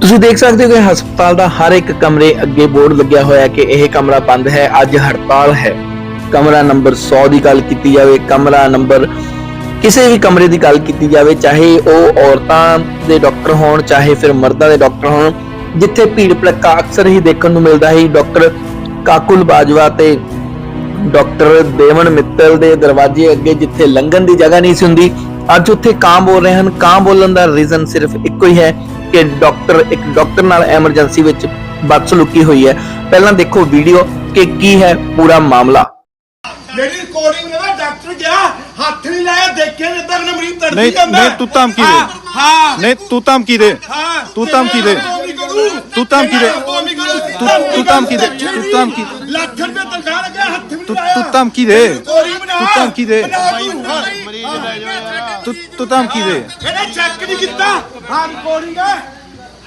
ਤੁਸੀਂ ਦੇਖ ਸਕਦੇ ਹੋ ਕਿ ਹਸਪਤਾਲ ਦਾ ਹਰ ਇੱਕ ਕਮਰੇ ਅੱਗੇ ਬੋਰਡ ਲੱਗਿਆ ਹੋਇਆ ਹੈ ਕਿ ਇਹ ਕਮਰਾ ਬੰਦ ਹੈ, ਅੱਜ ਹੜਤਾਲ ਹੈ। ਕਮਰਾ ਨੰਬਰ 100 ਦੀ ਗੱਲ ਕੀਤੀ ਜਾਵੇ, ਕਮਰਾ ਨੰਬਰ ਕਿਸੇ ਵੀ ਕਮਰੇ ਦੀ ਗੱਲ ਕੀਤੀ ਜਾਵੇ, ਚਾਹੇ ਉਹ ਔਰਤਾਂ ਦੇ ਡਾਕਟਰ ਹੋਣ, ਚਾਹੇ ਫਿਰ ਮਰਦਾਂ ਦੇ ਡਾਕਟਰ ਹੋਣ, ਜਿੱਥੇ ਭੀੜ ਭੜੱਕਾ ਅਕਸਰ ਹੀ ਦੇਖਣ ਨੂੰ ਮਿਲਦਾ ਹੈ ਡਾਕਟਰ ਕਾਕੁਲ ਬਾਜਵਾ ਤੇ ਡਾਕਟਰ ਦੇਵਨ ਮਿੱਤਲ ਦੇ ਦਰਵਾਜ਼ੇ ਅੱਗੇ ਜਿੱਥੇ ਲੰਘਣ ਦੀ ਜਗ੍ਹਾ ਨਹੀਂ ਸੀ ਹੁੰਦੀ, ਅੱਜ ਉੱਥੇ ਕਾਂ ਬੋਲ ਰਹੇ ਹਨ। ਕਾਂ ਬੋਲਣ ਦਾ ਰੀਜ਼ਨ ਸਿਰਫ ਇੱਕੋ ਹੀ ਹੈ ਕਿ ਡਾਕਟਰ ਇੱਕ ਡਾਕਟਰ ਨਾਲ ਐਮਰਜੈਂਸੀ ਵਿੱਚ ਬਦਸਲੂਕੀ ਹੋਈ ਹੈ। ਪਹਿਲਾਂ ਦੇਖੋ ਵੀਡੀਓ ਕਿ ਕੀ ਹੈ ਪੂਰਾ ਮਾਮਲਾ। ਜਿਹੜੀ ਰਿਕਾਰਡਿੰਗ ਨੇ ਨਾ ਡਾਕਟਰ ਗਿਆ ਹੱਥ ਨਹੀਂ ਲਾਇਆ ਦੇਖਿਆ ਜਿੱਦਾਂ ਕਿ ਮਰੀਜ਼ ਤੜਫੀ ਨਹੀਂ ਜਾਂਦਾ। ਨਹੀਂ ਤੂੰ ਧਮਕੀ ਦੇ। ਹਾਂ ਨਹੀਂ ਤੂੰ ਧਮਕੀ ਦੇ। ਹਾਂ ਤੂੰ ਧਮਕੀ ਦੇ। ਤੂੰ ਧਮਕੀ ਦੇ। ਤੂੰ ਤੂੰ ਧਮਕੀ ਦੇ। ਤੂੰ ਧਮਕੀ ਲੱਖ ਰੁਪਏ ਤਨਖਾਹ ਲੱਗਿਆ ਹੱਥ ਵੀ ਤੂੰ ਨਹੀਂ ਤੂੰ ਲਾਇਆ। ਧਮਕੀ ਦੇ। ਤੂੰ ਧਮਕੀ ਦੇ। ਤੂੰ ਤੂੰ ਤੂੰ ਧਮਕੀ ਦੇ ਇਹਨੇ ਚੈੱਕ ਨਹੀਂ ਕੀਤਾ। ਹਾਂ ਰਿਕਾਰਡਿੰਗ ਹੈ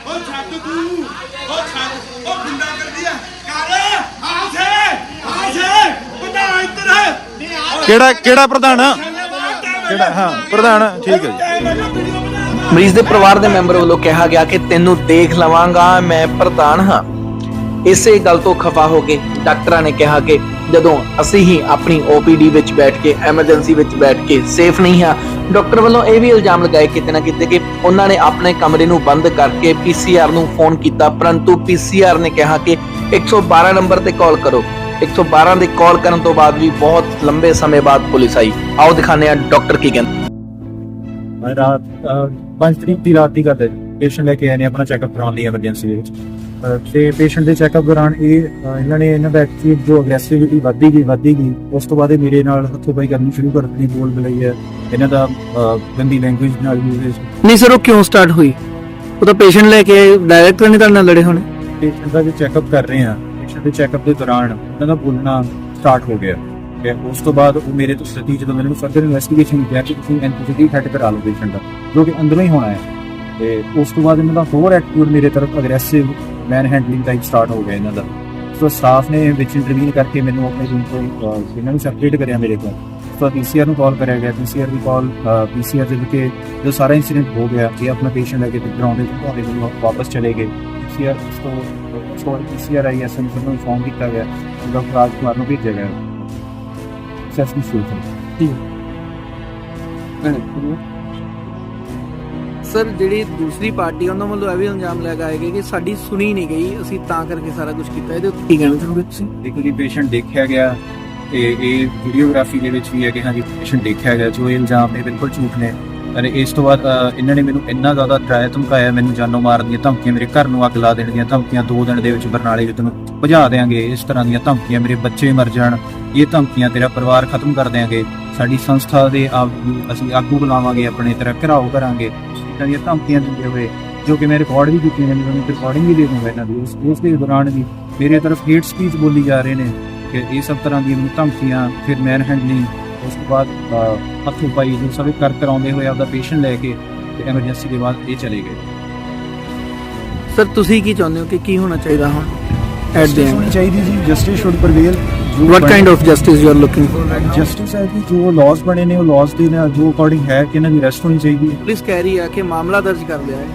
ਉਹ ਛੱਡ ਤੂੰ। ਉਹ ਛੱਡ। ਉਹ ਗੁੰਡਾ ਕਰਦੀ ਆ। ਕਰ। ਆਸੇ ਆਸੇ ਬੰਦਾ ਇੱਧਰ ਹੈ ਕਿਹੜਾ ਕਿਹੜਾ ਪ੍ਰਧਾਨ? ਕਿਹੜਾ? ਹਾਂ ਪ੍ਰਧਾਨ ਠੀਕ ਹੈ ਜੀ। ਮਰੀਜ਼ ਦੇ ਪਰਿਵਾਰ ਦੇ ਮੈਂਬਰ ਵੱਲੋਂ ਕਿਹਾ ਗਿਆ ਕਿ ਤੈਨੂੰ ਦੇਖ ਲਵਾਂਗਾ ਮੈਂ ਪ੍ਰਧਾਨ ਹਾਂ। ਇਸੇ ਗੱਲ ਤੋਂ ਖਫਾ ਹੋ ਕੇ ਡਾਕਟਰਾਂ ਨੇ ਕਿਹਾ ਕਿ ਜਦੋਂ ਅਸੀਂ ਹੀ ਆਪਣੀ OPD ਵਿੱਚ ਬੈਠ ਕੇ, ਐਮਰਜੈਂਸੀ ਵਿੱਚ ਬੈਠ ਕੇ ਸੇਫ ਨਹੀਂ ਹਾਂ, ਡਾਕਟਰ ਵੱਲੋਂ ਇਹ ਵੀ ਇਲਜ਼ਾਮ ਲਗਾਏ ਕਿਤੇ ਨਾ ਕਿਤੇ ਕਿ ਉਹਨਾਂ ਨੇ ਆਪਣੇ ਕਮਰੇ ਨੂੰ ਬੰਦ ਕਰਕੇ PCR ਨੂੰ ਫੋਨ ਕੀਤਾ, ਪਰੰਤੂ PCR ਨੇ ਕਿਹਾ ਕਿ 112 ਨੰਬਰ ਤੇ ਕਾਲ ਕਰੋ। 112 ਦੇ ਕਾਲ ਕਰਨ ਤੋਂ ਬਾਅਦ ਵੀ ਬਹੁਤ ਲੰਬੇ ਸਮੇਂ ਬਾਅਦ ਪੁਲਿਸ ਆਈ। ਆਓ ਦਿਖਾਉਂਦੇ ਆ ਡਾਕਟਰ ਕੀ ਕਹਿੰਦੇ। ਮੈਂ ਰਾਤ 5 ਤਰੀਕ ਦੀ ਰਾਤ ਦੀ ਗੱਲ ਹੈ। ਪੇਸ਼ੈਂਟ ਲੈ ਕੇ ਆਏ ਨੇ, ਆਪਣਾ ਚੈੱਕਅਪ ਕਰਾਉਣ ਲਈ ਐਮਰਜੈਂਸੀ ਦੇ ਵਿੱਚ। ਤੇ ਪੇਸ਼ੈਂਟ ਦੇ ਚੈੱਕਅਪ ਦੌਰਾਨ ਇਹ ਇਹਨਾਂ ਨੇ ਇਹਨਾਂ ਦਾ ਐਕਚੁਅਲੀ ਜੋ ਅਗਰੈਸਿਵਿਟੀ ਵੱਧਦੀ ਗਈ ਵੱਧਦੀ ਗਈ ਉਸ ਤੋਂ ਬਾਅਦ ਇਹ ਮੇਰੇ ਨਾਲ ਹੱਥੋਂ ਪਾਈ ਕਰਨੀ ਸ਼ੁਰੂ ਕਰ ਦਿੱਤੀ ਬੋਲ ਬਲਈ ਹੈ। ਇਹਨਾਂ ਦਾ ਗੰਦੀ ਲੈਂਗੁਏਜ ਨਾਲ ਯੂਜ਼ੇਜ ਨਹੀਂ ਸਰ ਉਹ ਕਿਉਂ ਸਟਾਰਟ ਹੋਈ? ਉਹ ਤਾਂ ਪੇਸ਼ੈਂਟ ਲੈ ਕੇ ਡਾਇਰੈਕਟ ਨਹੀਂ ਤੁਹਾਡੇ ਨਾਲ ਲੜੇ ਹੋਣੇ? ਪੇਸ਼ੈਂਟ ਦਾ ਜੋ ਚੈੱਕਅਪ ਕਰ ਰਹੇ ਆ ਪੇਸ਼ੈਂਟ ਦੇ ਚੈੱਕਅਪ ਦੇ ਦੌਰਾਨ ਉਹਨਾਂ ਦਾ ਬੋਲਣਾ ਸਟਾਰਟ ਹੋ ਗਿਆ। ਤੇ ਉਸ ਤੋਂ ਬਾਅਦ ਉਹ ਮੇਰੇ ਤੋਂ ਸਤੀ ਜਦੋਂ ਮੈਨੂੰ ਫਰਦਰ ਇਨਵੈਸਟੀਗੇਸ਼ਨ ਕਿਹਾ ਕਿ ਤੁਸੀਂ ਐਨਪੀਟੀ ਹੈਡ ਕਰਾ ਲਓ ਪੇਸ਼ੈਂਟ ਦਾ ਜੋ ਕਿ ਅੰਦਰੋਂ ਹੀ ਹੋਣਾ ਹੈ। ਤੇ ਉਸ ਤੋਂ ਬਾਅਦ ਇਹਨਾਂ ਦਾ ਹੋਰ ਐਟੀਟਿਊਡ ਮੇਰੇ ਤਰਫ aggressive man handling type start ਹੋ ਗਿਆ ਇਹਨਾਂ ਦਾ। ਸੋ ਸਟਾਫ ਨੇ ਵਿੱਚ ਇੰਟਰਵੀਨ ਕਰਕੇ ਮੈਨੂੰ ਆਪਣੇ ਰੂਮ ਤੋਂ ਇਹਨਾਂ ਨੂੰ ਸੈਪਰੇਟ ਕਰਿਆ ਮੇਰੇ ਤੋਂ ਸੋ ਪੀਸੀਆਰ ਨੂੰ ਕਾਲ ਕਰਿਆ ਗਿਆ। ਪੀਸੀਆਰ ਦੀ ਕਾਲ ਪੀਸੀਆਰ ਦੇ ਵਿਕੇ ਜੋ ਸਾਰਾ ਇਨਸੀਡੈਂਟ ਹੋ ਗਿਆ ਇਹ ਆਪਣਾ ਪੇਸ਼ੈਂਟ ਲੈ ਕੇ ਗਰਾਊਂਡ ਦੇ ਤੁਹਾਡੇ ਵਾਪਸ ਚਲੇ ਗਏ। ਪੀਸੀਆਰ ਤੋਂ ਸੋ ਪੀਸੀਆਰ ਆਈ ਐਸ ਨੂੰ ਇਨਫੋਰਮ ਕੀਤਾ ਗਿਆ। ਡਾਕਟਰ ਰਾਜਕੁਮਾਰ ਨੂੰ ਭੇਜਿਆ ਗਿਆ। ਸੈਸਨ ਸੂਲ ਸਰ ਜਿਹੜੀ ਦੂਸਰੀ ਪਾਰਟੀ ਉਹਨਾਂ ਵੱਲੋਂ ਇਹ ਵੀ ਇਲਜ਼ਾਮ ਲਗਾਏ ਗਏ ਕਿ ਸਾਡੀ ਸੁਣੀ ਨਹੀਂ ਗਈ, ਅਸੀਂ ਤਾਂ ਕਰਕੇ ਸਾਰਾ ਕੁਝ ਕੀਤਾ। ਇਹਦੇ ਉੱਤੇ ਕੀ ਕਹਿਣਾ ਚਾਹੋਗੇ ਤੁਸੀਂ? ਦੇਖੋ ਜੀ ਪੇਸ਼ੈਂਟ ਦੇਖਿਆ ਗਿਆ, ਤੇ ਇਹ ਵੀਡੀਓਗ੍ਰਾਫੀ ਦੇ ਵਿੱਚ ਵੀ ਹੈ ਕਿ ਹਾਂਜੀ ਪੇਸ਼ੈਂਟ ਦੇਖਿਆ ਗਿਆ, ਜੋ ਇਲਜ਼ਾਮ ਨੇ ਬਿਲਕੁਲ ਝੂਠ ਨੇ। ਅਤੇ ਇਸ ਤੋਂ ਬਾਅਦ ਇਹਨਾਂ ਨੇ ਮੈਨੂੰ ਇੰਨਾ ਜ਼ਿਆਦਾ ਡਰਾਇਆ, ਧਮਕਾਇਆ, ਮੈਨੂੰ ਜਾਨੋਂ ਮਾਰਨ ਦੀਆਂ ਧਮਕੀਆਂ, ਮੇਰੇ ਘਰ ਨੂੰ ਅੱਗ ਲਾ ਦੇਣ ਦੀਆਂ ਧਮਕੀਆਂ, ਦੋ ਦਿਨ ਦੇ ਵਿੱਚ ਬਰਨਾਲੇ ਵਿੱਚ ਤੈਨੂੰ ਭਜਾ ਦੇਾਂਗੇ ਇਸ ਤਰ੍ਹਾਂ ਦੀਆਂ ਧਮਕੀਆਂ, ਮੇਰੇ ਬੱਚੇ ਮਰ ਜਾਣ, ਇਹ ਧਮਕੀਆਂ ਤੇਰਾ ਪਰਿਵਾਰ ਖਤਮ ਕਰ ਦੇਾਂਗੇ ਸਾਡੀ ਸੰਸਥਾ ਦੇ ਆਪ ਅਸੀਂ ਆਗੂ ਬੁਲਾਵਾਂਗੇ, ਆਪਣੇ ਤੇਰਾ ਘਿਰਾਓ ਕਰਾਂਗੇ। ਇਦਾਂ ਦੀਆਂ ਧਮਕੀਆਂ ਦਿੰਦੇ ਹੋਏ, ਜੋ ਕਿ ਮੈਂ ਰਿਕਾਰਡ ਵੀ ਕੀਤੀਆਂ ਨੇ, ਮੈਨੂੰ ਰਿਕਾਰਡਿੰਗ ਵੀ ਦੇ ਦੂੰਗਾ ਇਹਨਾਂ ਦੀ। ਉਸ ਉਸ ਦੇ ਦੌਰਾਨ ਵੀ ਮੇਰੇ ਤਰਫ ਹੇਟ ਸਪੀਚ ਬੋਲੀ ਜਾ ਰਹੇ ਨੇ ਕਿ ਇਹ ਸਭ ਤਰ੍ਹਾਂ ਦੀਆਂ ਮੈਨੂੰ ਧਮਕੀਆਂ, ਫਿਰ ਮੈਨ ਹੈਂਡਲਿੰਗ ਉਸ ਤੋਂ ਬਾਅਦ ਹੱਥੋਂ ਪਾਈ ਜੋ ਸਭ ਕਰ ਕਰਾਉਂਦੇ ਹੋਏ ਆਪਦਾ ਪੇਸ਼ੈਂਟ ਲੈ ਕੇ ਤੇ ਐਮਰਜੈਂਸੀ ਦੇ ਬਾਅਦ ਇਹ ਚਲੇ ਗਏ। ਸਰ ਤੁਸੀਂ ਕੀ ਚਾਹੁੰਦੇ ਹੋ ਕਿ ਕੀ ਹੋਣਾ ਚਾਹੀਦਾ ਹੁਣ? ਐਟ ਦੇ ਐਂਡ ਚਾਹੀਦੀ ਜੀ justice should prevail what kind of justice you are looking for justice ਹੈ ਕਿ ਜੋ ਲਾਜ਼ ਬਣੇ ਨੇ ਉਹ ਲਾਜ਼ ਦੇ ਨਾਲ ਜੋ ਅਕੋਰਡਿੰਗ ਹੈ ਕਿ ਇਹਨਾਂ ਦੀ ਅਰੈਸਟ ਹੋਣੀ ਚਾਹੀਦੀ ਹੈ। ਪੁਲਿਸ ਕਹਿ ਰਹੀ ਹੈ ਕਿ ਮਾਮਲਾ ਦਰਜ ਕਰ ਲਿਆ ਹੈ।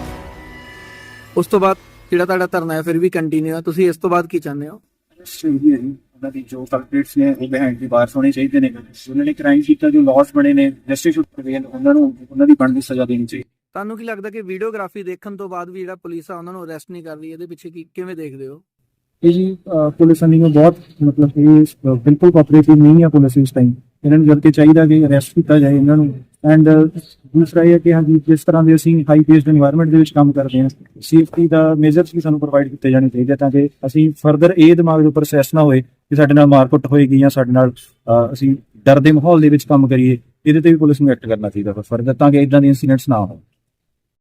ਉਸ ਤੋਂ ਬਾਅਦ ਜਿਹੜਾ ਤੁਹਾਡਾ ਧਰਨਾ ਹੈ ਫਿਰ ਵੀ ਕੰਟੀਨਿਊ ਹੈ ਤੁਸੀਂ ਇਸ ਤੋਂ ਬਾਅਦ ਕੀ ਚਾਹੁੰਦੇ ਹੋ? ਚਾਹੀਦੀ ਹੈ ਜੀ ਉਹਨਾਂ ਦੀ ਜੋ ਕਲਪਰੇਟਸ ਨੇ ਉਹ ਬਿਹਾਈਂਡ ਦੀ ਬਾਰਸ ਹੋਣੇ ਚਾਹੀਦੇ ਨੇ। ਉਹਨਾਂ ਨੇ ਕ੍ਰਾਈਮ ਕੀਤਾ ਜੋ ਲਾਜ਼ ਬਣੇ ਨੇ ਜਸਟਿਸ ਸ਼ੁੱਡ ਪ੍ਰਵੇਲ ਉਹਨਾਂ ਨੂੰ ਉਹਨਾਂ ਦੀ ਬਣਦੀ ਸਜ਼ਾ ਦੇਣੀ ਚਾਹੀਦੀ ਤੁਹਾਨੂੰ ਕੀ ਲੱਗਦਾ ਕਿ ਵੀਡੀਓਗ੍ਰਾਫੀ ਦੇਖਣ ਤੋਂ ਬਾਅਦ ਵੀ ਜਿਹੜਾ ਪੁਲਿਸ ਆ ਉਹਨਾਂ ਨੂੰ ਅਰੈਸਟ ਨਹੀਂ ਕਰ ਰਹੀ? ਇਹਦੇ ਪਿੱਛੇ ਕੀ ਕਿਵੇਂ ਦੇਖਦੇ ਹੋ? ਇਹ ਜੀ ਪੁਲਿਸ ਨੇ ਬਹੁਤ ਮਤਲਬ ਕਿ ਬਿਲਕੁਲ ਕੋਆਪਰੇਟਿਵ ਨਹੀਂ ਹੈ ਪੁਲਿਸ ਇਸ ਟਾਈਮ ਇਹਨਾਂ ਨੂੰ ਜਦ ਚਾਹੀਦਾ ਕਿ ਅਰੈਸਟ ਕੀਤਾ ਜਾਏ ਇਹਨਾਂ ਨੂੰ। ਐਂਡ ਦੂਸਰਾ ਇਹ ਕਿ ਹਾਂ ਜਿਸ ਤਰ੍ਹਾਂ ਦੇ ਅਸੀਂ ਹਾਈ ਪੇਸਡ এনवायरमेंट ਦੇ ਵਿੱਚ ਕੰਮ ਕਰਦੇ ਹਾਂ ਸੇਫਟੀ ਦਾ ਮੇਜ਼ਰਸ ਵੀ ਸਾਨੂੰ ਪ੍ਰੋਵਾਈਡ ਕੀਤੇ ਜਾਣੇ ਚਾਹੀਦੇ ਤਾਂ ਕਿ ਅਸੀਂ ਫਰਦਰ ਇਹ ਦਿਮਾਗ ਦੇ ਉੱਪਰ ਸੈਸ ਨਾ ਹੋਏ ਕਿ ਸਾਡੇ ਨਾਲ ਮਾਰਕੁੱਟ ਹੋਏਗੀ ਜਾਂ ਸਾਡੇ ਨਾਲ ਅਸੀਂ ਡਰ ਦੇ ਮਾਹੌਲ ਦੇ ਵਿੱਚ ਕੰਮ ਕਰੀਏ, ਇਹਦੇ ਤੇ ਵੀ ਪੁਲਿਸ ਨੂੰ ਐਕਟ ਕਰਨਾ ਚਾਹੀਦਾ ਫਰਦਰ ਤਾਂ ਕਿ ਇਦਾਂ ਦੇ ਇਨਸੀਡੈਂਟਸ ਨਾ ਹੋਣ।